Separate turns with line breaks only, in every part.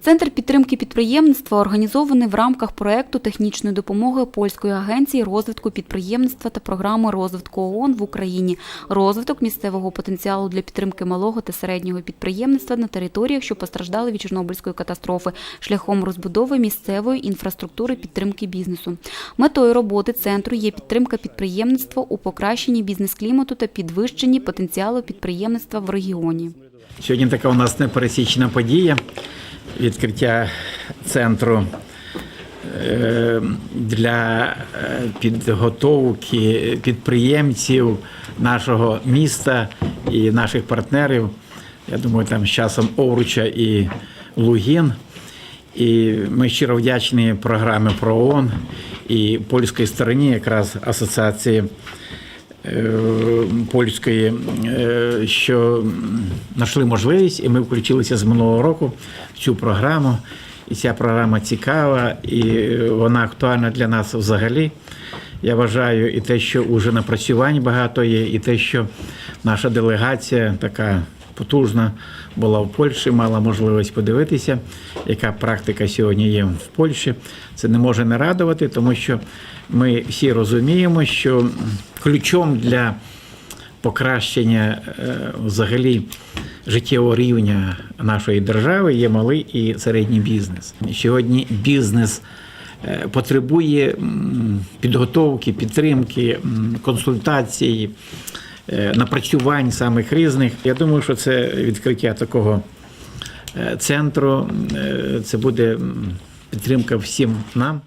Центр підтримки підприємництва організований в рамках проекту технічної допомоги Польської агенції розвитку підприємництва та програми розвитку ООН в Україні, розвиток місцевого потенціалу для підтримки малого та середнього підприємництва на територіях, що постраждали від Чорнобильської катастрофи, шляхом розбудови місцевої інфраструктури підтримки бізнесу. Метою роботи центру є підтримка підприємництва у покращенні бізнес-клімату та підвищенні потенціалу підприємництва в регіоні.
Сьогодні така у нас непересічна подія відкриття центру е, для е, підготовки підприємців нашого міста і наших партнерів. Я думаю, там з часом Овруча і Лугін. І ми щиро вдячні програмі про ООН і польській стороні, якраз асоціації польської, е, що знайшли можливість, і ми включилися з минулого року в цю програму. І ця програма цікава, і вона актуальна для нас взагалі. Я вважаю, і те, що вже напрацювань багато є, і те, що наша делегація така потужна була в Польщі, мала можливість подивитися, яка практика сьогодні є в Польщі. Це не може не радувати, тому що ми всі розуміємо, що ключом для покращення е, взагалі життєвого рівня нашої держави є малий і середній бізнес. Сьогодні бізнес е, потребує підготовки, підтримки, е, напрацювань самих різних. Я думаю, що це відкриття такого е, центру, е, це буде підтримка всім нам.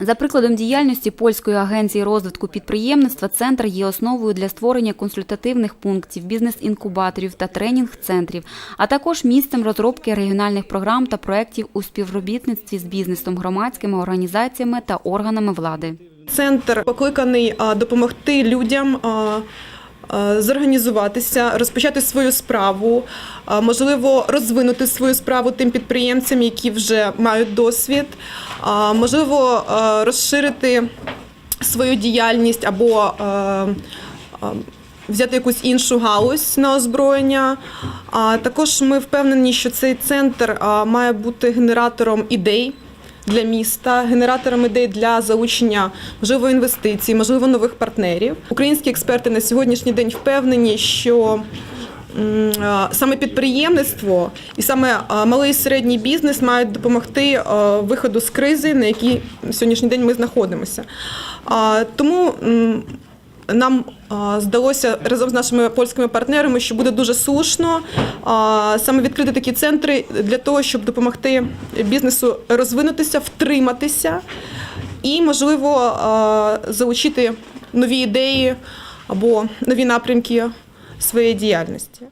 За прикладом діяльності польської агенції розвитку підприємництва, центр є основою для створення консультативних пунктів, бізнес-інкубаторів та тренінг-центрів, а також місцем розробки регіональних програм та проєктів у співробітництві з бізнесом, громадськими організаціями та органами влади.
Центр покликаний допомогти людям зорганізуватися, розпочати свою справу, можливо, розвинути свою справу тим підприємцям, які вже мають досвід, можливо, розширити свою діяльність або взяти якусь іншу галузь на озброєння. А також ми впевнені, що цей центр має бути генератором ідей для міста, генератором ідей для залучення можливо інвестицій, можливо, нових партнерів. Українські експерти на сьогоднішній день впевнені, що саме підприємництво і саме малий і середній бізнес мають допомогти виходу з кризи, на якій сьогоднішній день ми знаходимося. Тому нам здалося разом з нашими польськими партнерами, що буде дуже слушно саме відкрити такі центри для того, щоб допомогти бізнесу розвинутися, втриматися і, можливо, залучити нові ідеї або нові напрямки своєї діяльності.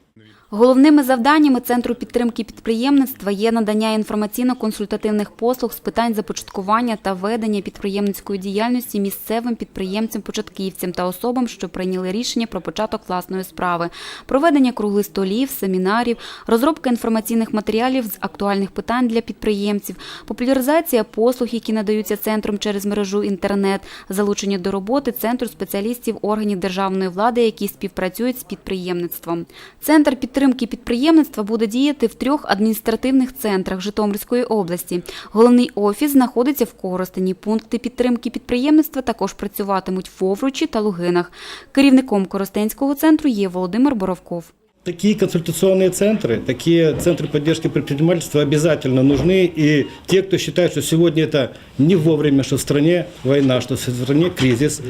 Головними завданнями Центру підтримки підприємництва є надання інформаційно-консультативних послуг з питань започаткування та ведення підприємницької діяльності місцевим підприємцям-початківцям та особам, що прийняли рішення про початок власної справи, проведення круглих столів, семінарів, розробка інформаційних матеріалів з актуальних питань для підприємців, популяризація послуг, які надаються центром через мережу інтернет, залучення до роботи центру спеціалістів органів державної влади, які співпрацюють з підприємництвом. Центр підтримки підприємництва буде діяти в трьох адміністративних центрах Житомирської області. Головний офіс знаходиться в Коростені. Пункти підтримки підприємництва також працюватимуть в Овручі та Лугинах. Керівником Коростенського центру є Володимир Боровков.
Такие консультационные центры, такие центры поддержки предпринимательства обязательно нужны. И те, кто считает, что сегодня это не вовремя, что в стране война, что в стране кризис,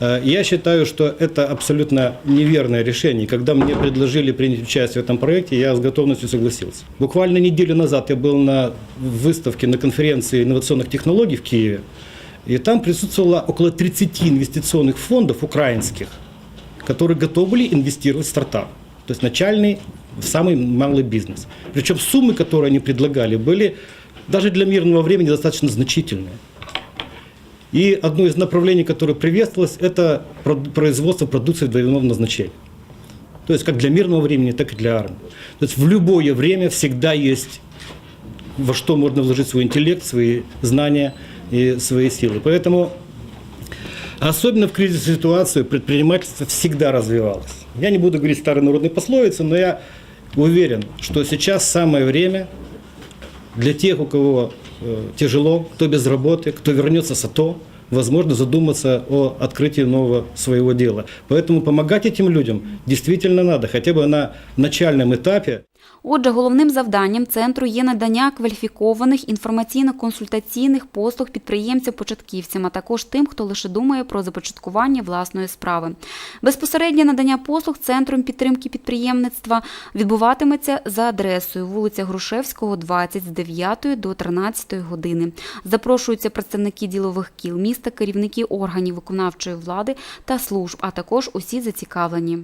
э, я считаю, что это абсолютно неверное решение. Когда мне предложили принять участие в этом проекте, я с готовностью согласился. Буквально неделю назад я был на выставке, на конференции инновационных технологий в Киеве. И там присутствовало около 30 инвестиционных фондов украинских, которые готовы были инвестировать в стартап. То есть начальный, самый малый бизнес. Причем суммы, которые они предлагали, были даже для мирного времени достаточно значительные. И одно из направлений, которое приветствовалось, это про- производство продукции двойного назначения. То есть как для мирного времени, так и для армии. То есть в любое время всегда есть во что можно вложить свой интеллект, свои знания и свои силы. Поэтому Особенно в кризисной ситуации предпринимательство всегда развивалось. Я не буду говорить старые народные пословицы, но я уверен, что сейчас самое время для тех, у кого э, тяжело, кто без работы, кто вернется с АТО, возможно задуматься о открытии нового своего дела. Поэтому помогать этим людям действительно надо, хотя бы на начальном этапе.
Отже, головним завданням центру є надання кваліфікованих інформаційно-консультаційних послуг підприємцям-початківцям, а також тим, хто лише думає про започаткування власної справи. Безпосереднє надання послуг центром підтримки підприємництва відбуватиметься за адресою вулиця Грушевського, 20 з 9 до 13 години. Запрошуються представники ділових кіл міста, керівники органів виконавчої влади та служб, а також усі зацікавлені.